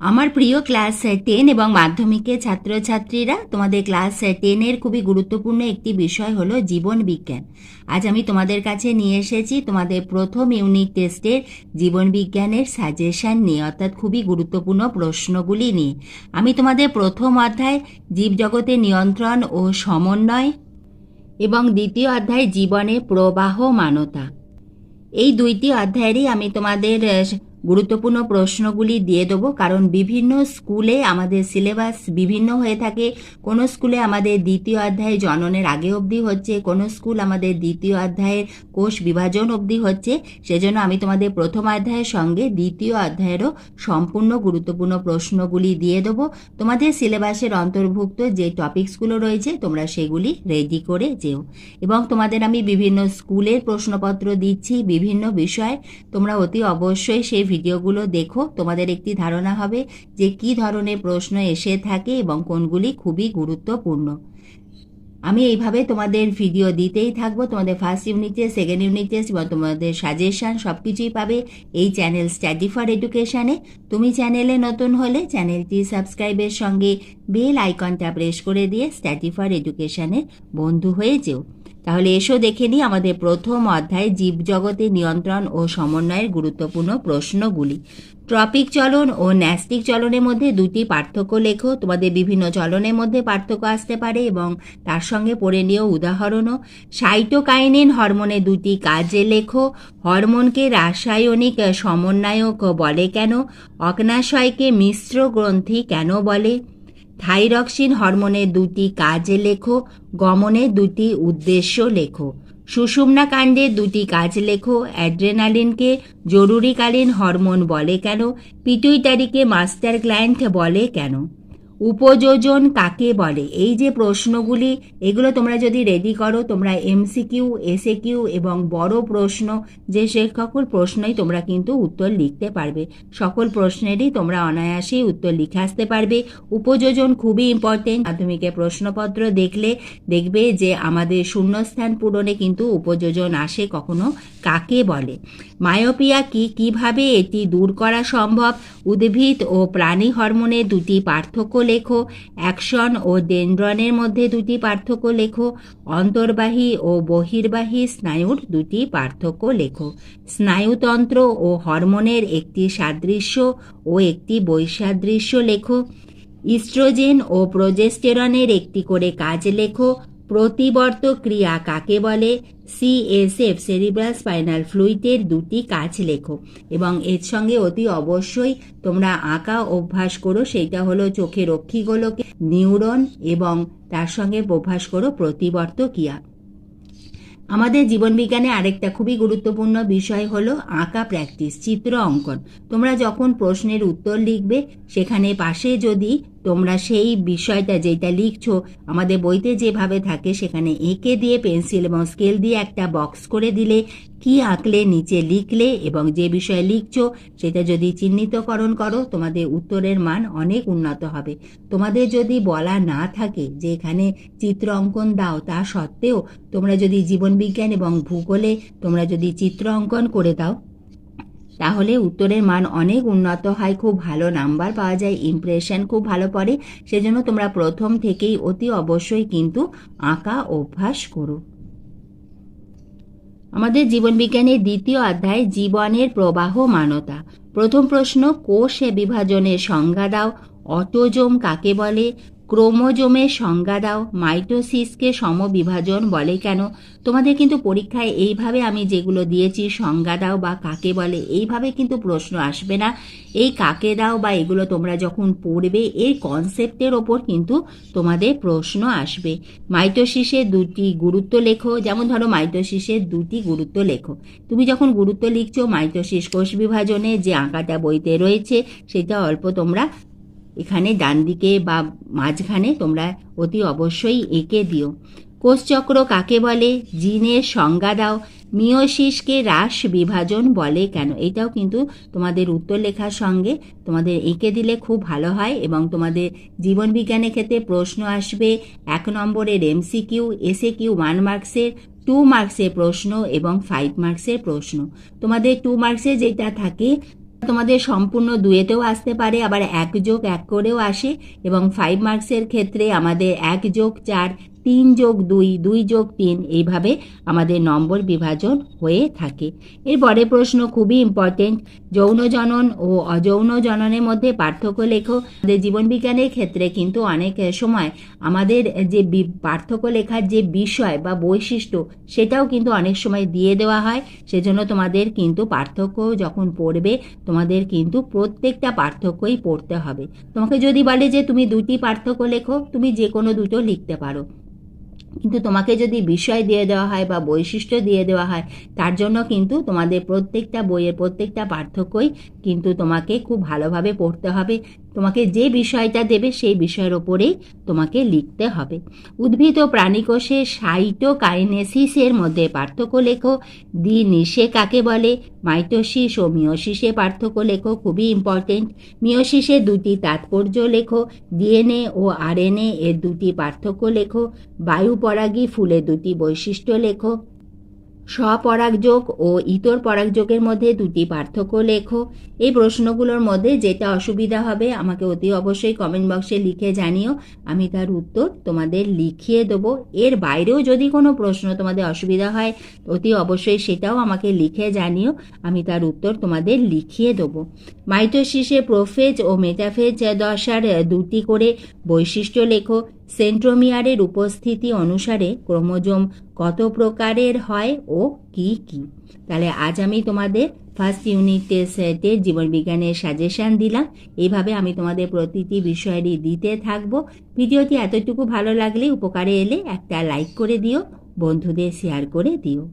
আমার প্রিয় class ten এবং মাধ্যমিকের ছাত্রছাত্রীরা তোমাদের ক্লাস টেনের খুবই গুরুত্বপূর্ণ একটি বিষয় হলো জীবন বিজ্ঞান। আজ আমি তোমাদের কাছে নিয়ে এসেছি তোমাদের প্রথম ইউনিট টেস্টের জীবন বিজ্ঞানের সাজেশন নিয়ে, অর্থাৎ খুবই গুরুত্বপূর্ণ প্রশ্নগুলি নিয়ে। আমি তোমাদের প্রথম অধ্যায় জীবজগতের নিয়ন্ত্রণ ও সমন্বয় এবং দ্বিতীয় অধ্যায় জীবনের প্রবাহমানতা এই দুইটি অধ্যায়েরই আমি তোমাদের গুরুত্বপূর্ণ প্রশ্নগুলি দিয়ে দেবো। কারণ বিভিন্ন স্কুলে আমাদের সিলেবাস বিভিন্ন হয়ে থাকে। কোনো স্কুলে আমাদের দ্বিতীয় অধ্যায় জননের আগে অবধি হচ্ছে, কোনো স্কুল আমাদের দ্বিতীয় অধ্যায়ের কোষ বিভাজন অবধি হচ্ছে। সেজন্য আমি তোমাদের প্রথম অধ্যায়ের সঙ্গে দ্বিতীয় অধ্যায়েরও সম্পূর্ণ গুরুত্বপূর্ণ প্রশ্নগুলি দিয়ে দেবো। তোমাদের সিলেবাসের অন্তর্ভুক্ত যে টপিকসগুলো রয়েছে, তোমরা সেগুলি রেডি করে যেও। এবং তোমাদের আমি বিভিন্ন স্কুলের প্রশ্নপত্র দিচ্ছি বিভিন্ন বিষয়। তোমরা অতি অবশ্যই সেই ভিডিওগুলো দেখো, তোমাদের একটি ধারণা হবে যে কি ধরনের প্রশ্ন এসে থাকে এবং কোনগুলি খুবই গুরুত্বপূর্ণ। আমি এইভাবে তোমাদের ভিডিও দিতেই থাকব। তোমাদের first unit test second unit test এবং তোমাদের সাজেশন সব কিছুই পাবে এই চ্যানেল স্টাডি ফর এডুকেশানে তুমি চ্যানেলে নতুন হলে চ্যানেলটি সাবস্ক্রাইবের সঙ্গে বেল আইকনটা প্রেস করে দিয়ে স্টাডি ফর এডুকেশানের বন্ধু হয়ে যেও। তাহলে এসো দেখে নিই আমাদের প্রথম অধ্যায় জীবজগতের নিয়ন্ত্রণ ও সমন্বয়ের গুরুত্বপূর্ণ প্রশ্নগুলি। ট্রপিক চলন ও ন্যাস্টিক চলনের মধ্যে দুটি পার্থক্য লেখো। তোমাদের বিভিন্ন চলনের মধ্যে পার্থক্য আসতে পারে এবং তার সঙ্গে পড়ে নিও উদাহরণও। সাইটোকাইনিন হরমোনের দুটি কাজে লেখো। হরমোনকে রাসায়নিক সমন্বয়ক বলে কেন? অগ্নাশয়কে মিশ্র গ্রন্থি কেন বলে? থাইরক্সিন হরমোনের দুটি কাজে লেখো গমনের দুটি উদ্দেশ্য লেখো। সুষুম্না কাণ্ডে দুটি কাজ লেখো, অ্যাড্রেনালিনকে জরুরিকালীন হরমোন বলে কেন, পিটুইটারিকে মাস্টার ক্লায়েন্ট বলে কেন? উপযোজন কাকে বলে? এই যে প্রশ্নগুলি, এগুলো তোমরা যদি রেডি করো, তোমরা এমসিকিউ এসএ কিউ এবং বড় প্রশ্ন, যে সে সকল প্রশ্নই তোমরা কিন্তু উত্তর লিখতে পারবে। সকল প্রশ্নেরই তোমরা অনায়াসেই উত্তর লিখে আসতে পারবে। উপযোজন খুবই ইম্পর্টেন্ট মাধ্যমিকের প্রশ্নপত্র দেখলে দেখবে যে আমাদের শূন্যস্থান পূরণে কিন্তু উপযোজন আসে কখনো কাকে বলে। মায়োপিয়া কি? কীভাবে এটি দূর করা সম্ভব? উদ্ভিদ ও প্রাণী হরমোনের দুটি পার্থক্য লেখো, অ্যাকশন ও ডেনড্রনের মধ্যে দুটি পার্থক্য লেখো, অন্তর্বাহী ও বহির্বাহী স্নায়ুর দুটি পার্থক্য লেখো। স্নায়ুতন্ত্র ও হরমোনের একটি সাদৃশ্য ও একটি বৈসাদৃশ্য লেখো। ইস্ট্রোজেন ও প্রোজেস্টেরনের একটি করে কাজ লেখো। প্রতিবর্ত ক্রিয়া কাকে বলে? সিএসএফ সেরিব্রাল স্পাইনাল ফ্লুইডের দুটি কাজ লেখো। এবং এর সঙ্গে অতি অবশ্যই তোমরা আঁকা অভ্যাস করো, সেইটা হলো চোখে রক্ষীগুলোকে নিউরন এবং তার সঙ্গে অভ্যাস করো প্রতিবর্ত ক্রিয়া আমাদের জীবনবিজ্ঞানে আরেকটা খুবই গুরুত্বপূর্ণ বিষয় হলো আঁকা প্র্যাকটিস চিত্র অঙ্কন। তোমরা যখন প্রশ্নের উত্তর লিখবে, সেখানে পাশে যদি তোমরা সেই বিষয়টা যেটা লিখছো, আমাদের বইতে যেভাবে থাকে সেখানে এঁকে দিয়ে পেন্সিল এবং স্কেল দিয়ে একটা বক্স করে দিলে, কি আঁকলে, নিচে লিখলে এবং যে বিষয়ে লিখছো সেটা যদি চিহ্নিতকরণ করো, তোমাদের উত্তরের মান অনেক উন্নত হবে। তোমাদের যদি বলা না থাকে যে এখানে চিত্র অঙ্কন দাও তা সত্ত্বেও, তোমরা যদি জীবনবিজ্ঞান এবং ভূগোলে তোমরা যদি চিত্র অঙ্কন করে দাও তাহলে উত্তরের মান অনেক উন্নত হয়, খুব ভালো নাম্বার পাওয়া যায় ইমপ্রেশন খুব ভালো পড়ে। সেজন্য তোমরা প্রথম থেকেই অতি অবশ্যই কিন্তু আঁকা অভ্যাস করো। আমাদের জীবনবিজ্ঞানের দ্বিতীয় অধ্যায়, জীবনের প্রবাহ মানতা। প্রথম প্রশ্ন, কোষে বিভাজনের সংজ্ঞা দাও। অটোজম কাকে বলে? ক্রোমোজোমের সংজ্ঞা দাও, মাইটোসিসকে সমবিভাজন বলে কেন? তোমাদের কিন্তু পরীক্ষায় এইভাবে আমি যেগুলো দিয়েছি সংজ্ঞা দাও বা কাকে বলে, এইভাবে কিন্তু প্রশ্ন আসবে না। এই কাকে দাও বা এগুলো তোমরা যখন পড়বে, এই কনসেপ্টের ওপর কিন্তু তোমাদের প্রশ্ন আসবে। মাইটোসিসের দুটি গুরুত্ব লেখো, যেমন ধরো মাইটোসিসের দুটি গুরুত্ব লেখো। তুমি যখন গুরুত্ব লিখছো মাইটোসিস কোষ বিভাজনে যে আঁকাটা বইতে রয়েছে, সেটা অল্প তোমরা এখানে ডান দিকে বা মাঝখানে তোমরা অতি অবশ্যই এঁকে দিও। কোষচক্র কাকে বলে? জিনের সংজ্ঞা দাও। মিওসিসকে হ্রাস বিভাজন বলে কেন? এটাও কিন্তু তোমাদের উত্তর লেখার সঙ্গে তোমাদের এঁকে দিলে খুব ভালো হয় এবং তোমাদের জীবন বিজ্ঞানের ক্ষেত্রে প্রশ্ন আসবে এক নম্বরের এমসিকিউ এসে কিউ ওয়ান মার্কসের, টু মার্কসের প্রশ্ন এবং ফাইভ মার্কসের প্রশ্ন। তোমাদের টু মার্কসে যেটা থাকে তোমাদের সম্পূর্ণ দুয়েতেও আসতে পারে, আবার এক যোগ এক করেও আসে এবং ফাইভ মার্কসের ক্ষেত্রে আমাদের এক যোগ চার তিন যোগ দুই দুই যোগ তিন, এইভাবে আমাদের নম্বর বিভাজন হয়ে থাকে। এরপরে প্রশ্ন খুবই ইম্পর্টেন্ট যৌন জনন ও অযৌন জননের মধ্যে পার্থক্য লেখো। আমাদের জীবনবিজ্ঞানের ক্ষেত্রে কিন্তু অনেক সময় আমাদের যে পার্থক্য লেখার যে বিষয় বা বৈশিষ্ট্য, সেটাও কিন্তু অনেক সময় দিয়ে দেওয়া হয়। সেজন্য তোমাদের কিন্তু পার্থক্য যখন পড়বে, তোমাদের কিন্তু প্রত্যেকটা পার্থক্যই পড়তে হবে। তোমাকে যদি বলে যে তুমি দুটি পার্থক্য লেখো, তুমি যে কোনো দুটো লিখতে পারো। কিন্তু তোমাকে যদি বিষয় দিয়ে দেওয়া হয় বা বৈশিষ্ট্য দিয়ে দেওয়া হয়, তার জন্য কিন্তু তোমাদের প্রত্যেকটা বইয়ের প্রত্যেকটা পার্থক্যই কিন্তু তোমাকে খুব ভালোভাবে পড়তে হবে। তোমাকে যে বিষয়টা দেবে সেই বিষয়ের ওপরেই তোমাকে লিখতে হবে। উদ্ভিদ ও প্রাণীকোষে সাইটোকাইনেসিসের মধ্যে পার্থক্য লেখো। দ্বি নিষে কাকে বলে? মাইটোসিস ও মিওসিসে পার্থক্য লেখো, খুবই ইম্পর্টেন্ট মিওসিসের দুটি তাৎপর্য লেখো, ডিএনএ ও আরএনএ এর দুটি পার্থক্য লেখো। বায়ু পরাগী ফুলের দুটি বৈশিষ্ট্য লেখো। স্বপরাগযোগ ও ইতর পরাগযোগের মধ্যে দুটি পার্থক্য লেখো। এই প্রশ্নগুলোর মধ্যে যেটা অসুবিধা হবে, আমাকে অতি অবশ্যই কমেন্ট বক্সে লিখে জানিও। আমি তার উত্তর তোমাদের লিখিয়ে দেবো। এর বাইরেও যদি কোনো প্রশ্ন তোমাদের অসুবিধা হয়, অতি অবশ্যই সেটাও আমাকে লিখে জানিও। আমি তার উত্তর তোমাদের লিখিয়ে দেবো। মাইটোসিসে প্রোফেজ ও মেটাফেজ দশার দুটি করে বৈশিষ্ট্য লেখো। সেন্ট্রোমিয়ারের উপস্থিতি অনুসারে ক্রোমোজোম কত প্রকারের হয় ও কি কি? তাহলে আজ আমি তোমাদের ফার্স্ট ইউনিট সেটে জীবনবিজ্ঞানের সাজেশান দিলাম। এইভাবে আমি তোমাদের প্রতিটি বিষয়েরই দিতে থাকব। ভিডিওটি এতটুকু ভালো লাগলে উপকারে এলে একটা লাইক করে দিও, বন্ধুদের শেয়ার করে দিও।